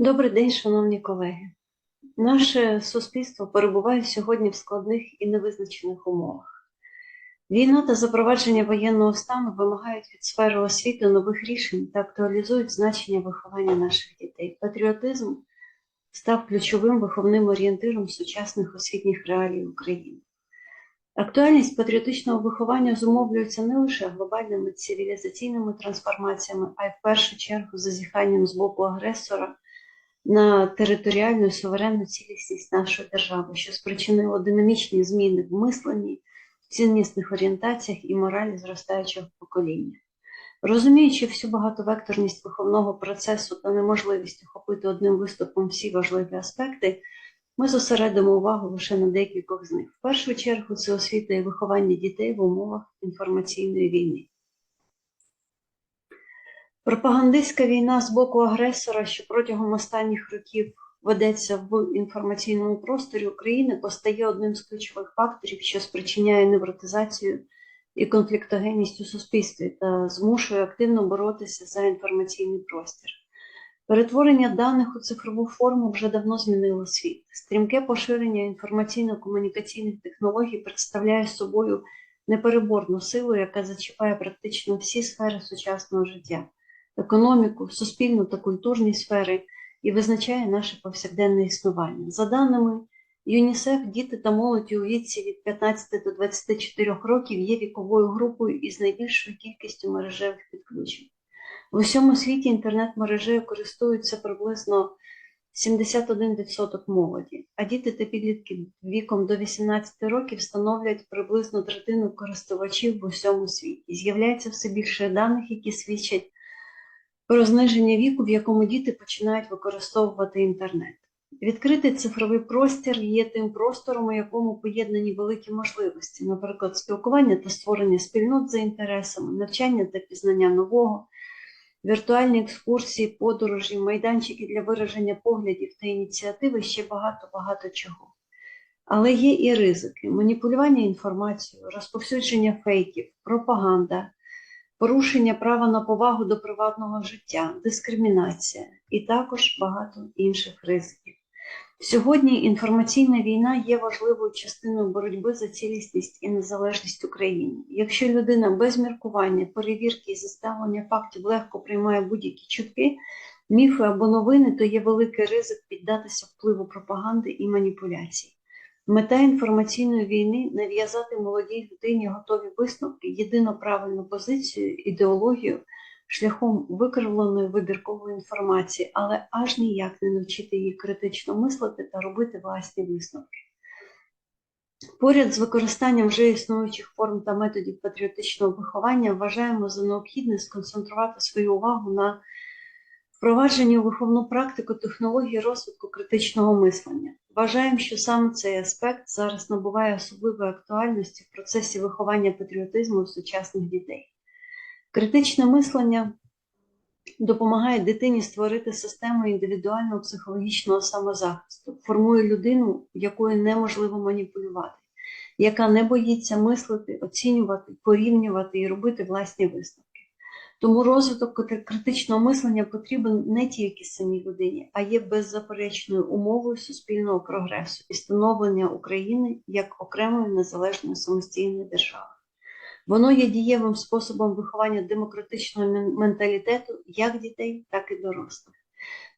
Добрий день, шановні колеги. Наше суспільство перебуває сьогодні в складних і невизначених умовах. Війна та запровадження воєнного стану вимагають від сфери освіти нових рішень та актуалізують значення виховання наших дітей. Патріотизм став ключовим виховним орієнтиром сучасних освітніх реалій України. Актуальність патріотичного виховання зумовлюється не лише глобальними цивілізаційними трансформаціями, а й в першу чергу зазіханням з боку агресора на територіальну суверенну цілісність нашої держави, що спричинило динамічні зміни в мисленні, ціннісних орієнтаціях і моралі зростаючого покоління. Розуміючи всю багатовекторність виховного процесу та неможливість охопити одним виступом всі важливі аспекти, ми зосередимо увагу лише на декількох з них. В першу чергу це освіта і виховання дітей в умовах інформаційної війни. Пропагандистська війна з боку агресора, що протягом останніх років ведеться в інформаційному просторі України, постає одним з ключових факторів, що спричиняє невротизацію і конфліктогенність у суспільстві та змушує активно боротися за інформаційний простір. Перетворення даних у цифрову форму вже давно змінило світ. Стрімке поширення інформаційно-комунікаційних технологій представляє собою непереборну силу, яка зачіпає практично всі сфери сучасного життя економіку, суспільну та культурні сфери і визначає наше повсякденне існування. За даними ЮНІСЕФ, діти та молоді у віці від 15 до 24 років є віковою групою із найбільшою кількістю мережевих підключень. В усьому світі інтернет-мережею користуються приблизно 71% молоді, а діти та підлітки віком до 18 років становлять приблизно третину користувачів в усьому світі. З'являється все більше даних, які свідчать про зниження віку, в якому діти починають використовувати інтернет. Відкритий цифровий простір є тим простором, у якому поєднані великі можливості, наприклад, спілкування та створення спільнот за інтересами, навчання та пізнання нового, віртуальні екскурсії, подорожі, майданчики для вираження поглядів та ініціативи ще багато-багато чого. Але є і ризики: маніпулювання інформацією, розповсюдження фейків, пропаганда, порушення права на повагу до приватного життя, дискримінація і також багато інших ризиків. Сьогодні інформаційна війна є важливою частиною боротьби за цілісність і незалежність України. Якщо людина без міркування, перевірки і заставлення фактів легко приймає будь-які чутки, міфи або новини, то є великий ризик піддатися впливу пропаганди і маніпуляцій. Мета інформаційної війни нав'язати молодій людині готові висновки, єдину правильну позицію, ідеологію шляхом викривленої вибіркової інформації, але аж ніяк не навчити її критично мислити та робити власні висновки. Поряд з використанням вже існуючих форм та методів патріотичного виховання вважаємо за необхідне сконцентрувати свою увагу на впровадженні у виховну практику технології розвитку критичного мислення. Вважаємо, що саме цей аспект зараз набуває особливої актуальності в процесі виховання патріотизму сучасних дітей. Критичне мислення допомагає дитині створити систему індивідуального психологічного самозахисту, формує людину, якою неможливо маніпулювати, яка не боїться мислити, оцінювати, порівнювати і робити власні висновки. Тому розвиток критичного мислення потрібен не тільки самій людині, а є беззаперечною умовою суспільного прогресу і становлення України як окремої незалежної самостійної держави. Воно є дієвим способом виховання демократичного менталітету як дітей, так і дорослих.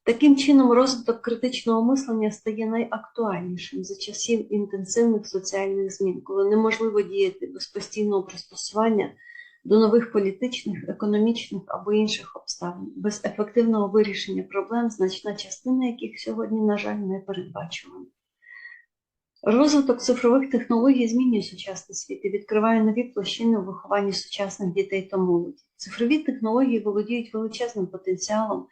Таким чином, розвиток критичного мислення стає найактуальнішим за часів інтенсивних соціальних змін, коли неможливо діяти без постійного пристосування до нових політичних, економічних або інших обставин, без ефективного вирішення проблем, значна частина яких сьогодні, на жаль, не передбачувана. Розвиток цифрових технологій змінює сучасний світ і відкриває нові площини у вихованні сучасних дітей та молоді. Цифрові технології володіють величезним потенціалом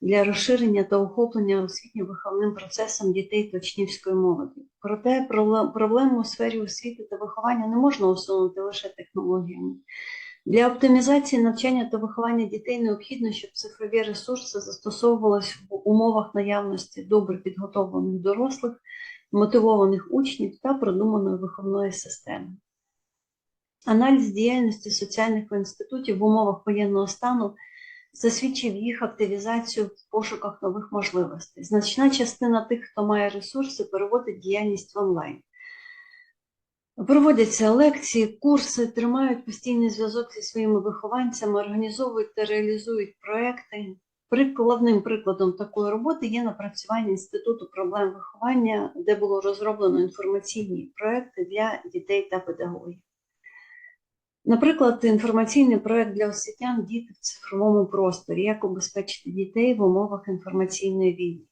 для розширення та охоплення освітньо-виховним процесом дітей та учнівської молоді. Проте проблему у сфері освіти та виховання не можна усунути лише технологіями. Для оптимізації навчання та виховання дітей необхідно, щоб цифрові ресурси застосовувалися в умовах наявності добре підготовлених дорослих, мотивованих учнів та продуманої виховної системи. Аналіз діяльності соціальних інститутів в умовах воєнного стану засвідчив їх активізацію в пошуках нових можливостей. Значна частина тих, хто має ресурси, переводить діяльність в онлайн. Проводяться лекції, курси, тримають постійний зв'язок зі своїми вихованцями, організовують та реалізують проекти. Прикладним прикладом такої роботи є напрацювання Інституту проблем виховання, де було розроблено інформаційні проекти для дітей та педагогів. Наприклад, інформаційний проект для освітян Діти в цифровому просторі, як убезпечити дітей в умовах інформаційної війни.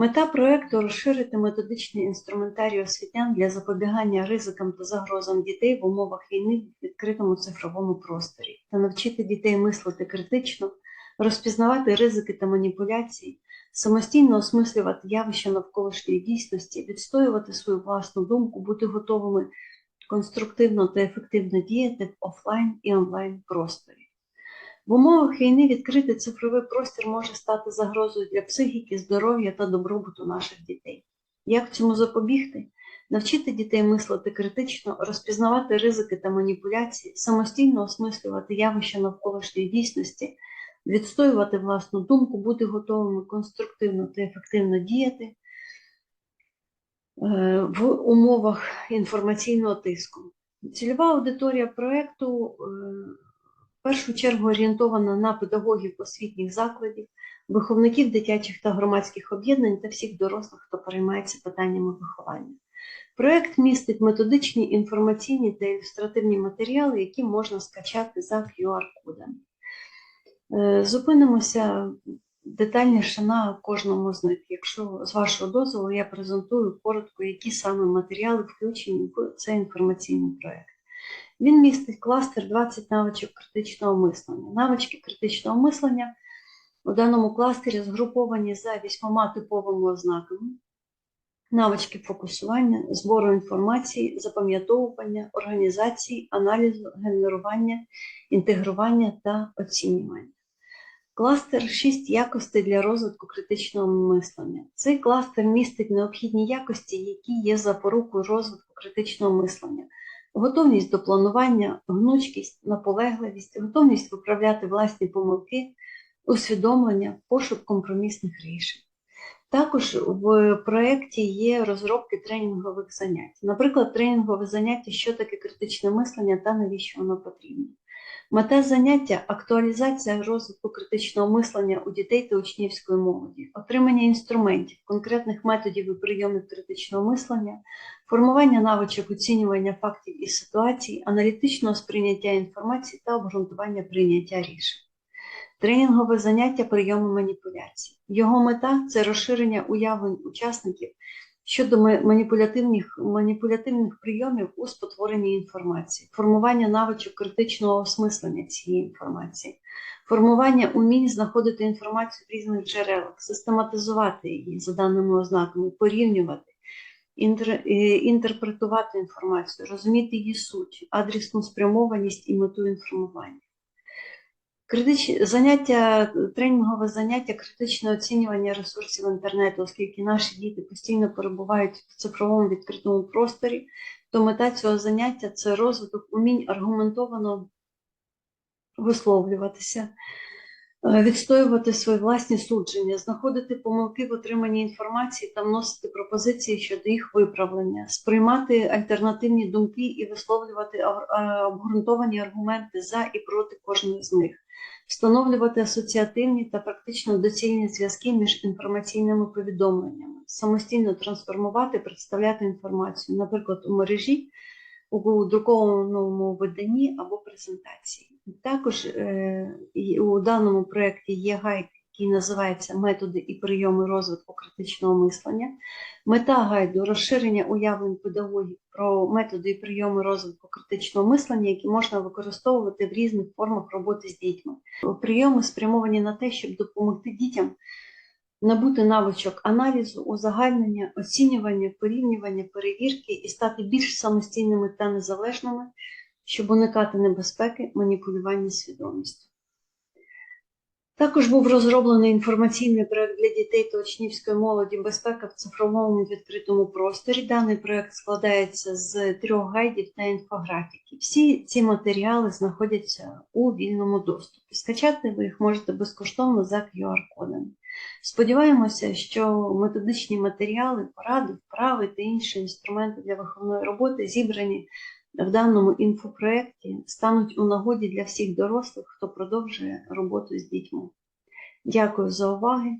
Мета проекту розширити методичний інструментарій освітян для запобігання ризикам та загрозам дітей в умовах війни в відкритому цифровому просторі та навчити дітей мислити критично, розпізнавати ризики та маніпуляції, самостійно осмислювати явища навколишньої дійсності, відстоювати свою власну думку, бути готовими конструктивно та ефективно діяти в офлайн і онлайн просторі. В умовах війни відкритий цифровий простір може стати загрозою для психіки, здоров'я та добробуту наших дітей. Як цьому запобігти? Навчити дітей мислити критично, розпізнавати ризики та маніпуляції, самостійно осмислювати явища навколишньої дійсності, відстоювати власну думку, бути готовими конструктивно та ефективно діяти е, в умовах інформаційного тиску. Цільова аудиторія проєкту е, в першу чергу орієнтована на педагогів освітніх закладів, виховників дитячих та громадських об'єднань та всіх дорослих, хто переймається питаннями виховання. Проект містить методичні, інформаційні та ілюстративні матеріали, які можна скачати за QR-кодами. Е, Зупинимося детальніше на кожному з них. Якщо з вашого дозволу я презентую коротко, які саме матеріали включені в цей інформаційний проект. Він містить кластер 20 навичок критичного мислення. Навички критичного мислення у даному кластері згруповані за вісьмома типовими ознаками. Навички фокусування, збору інформації, запам'ятовування, організації, аналізу, генерування, інтегрування та оцінювання. Кластер 6 якостей для розвитку критичного мислення. Цей кластер містить необхідні якості, які є запорукою розвитку критичного мислення готовність до планування, гнучкість, наполегливість, готовність виправляти власні помилки, усвідомлення, пошук компромісних рішень. Також в проєкті є розробки тренінгових занять. Наприклад, тренінгове заняття, що таке критичне мислення та навіщо воно потрібно. Мета заняття актуалізація розвитку критичного мислення у дітей та учнівської молоді, отримання інструментів, конкретних методів і прийомів критичного мислення, формування навичок оцінювання фактів і ситуацій, аналітичного сприйняття інформації та обґрунтування прийняття рішень. Тренінгове заняття прийому маніпуляцій. Його мета це розширення уявлень учасників щодо маніпулятивних, маніпулятивних прийомів у спотворенні інформації, формування навичок критичного осмислення цієї інформації, формування умінь знаходити інформацію в різних джерелах, систематизувати її за даними ознаками, порівнювати, інтерпретувати інформацію, розуміти її суть, адресну спрямованість і мету інформування. Критич... заняття, тренінгове заняття, критичне оцінювання ресурсів інтернету, оскільки наші діти постійно перебувають в цифровому відкритому просторі, то мета цього заняття це розвиток умінь аргументовано висловлюватися, е, відстоювати свої власні судження, знаходити помилки в отриманні інформації та вносити пропозиції щодо їх виправлення, сприймати альтернативні думки і висловлювати обґрунтовані аргументи за і проти кожної з них встановлювати асоціативні та практично доцільні зв'язки між інформаційними повідомленнями, самостійно трансформувати, представляти інформацію, наприклад, у мережі, у друкованому виданні або презентації. Також е, у даному проєкті є гайд який називається Методи і прийоми розвитку критичного мислення. Мета гайду розширення уявлень педагогів про методи і прийоми розвитку критичного мислення, які можна використовувати в різних формах роботи з дітьми. Прийоми спрямовані на те, щоб допомогти дітям набути навичок аналізу, узагальнення, оцінювання, порівнювання, перевірки і стати більш самостійними та незалежними, щоб уникати небезпеки маніпулювання свідомістю. Також був розроблений інформаційний проект для дітей та учнівської молоді Безпека в цифровому відкритому просторі. Даний проект складається з трьох гайдів та інфографіки. Всі ці матеріали знаходяться у вільному доступі. Скачати ви їх можете безкоштовно за QR-кодами. Сподіваємося, що методичні матеріали, поради, вправи та інші інструменти для виховної роботи зібрані в даному інфопроєкті стануть у нагоді для всіх дорослих, хто продовжує роботу з дітьми. Дякую за увагу.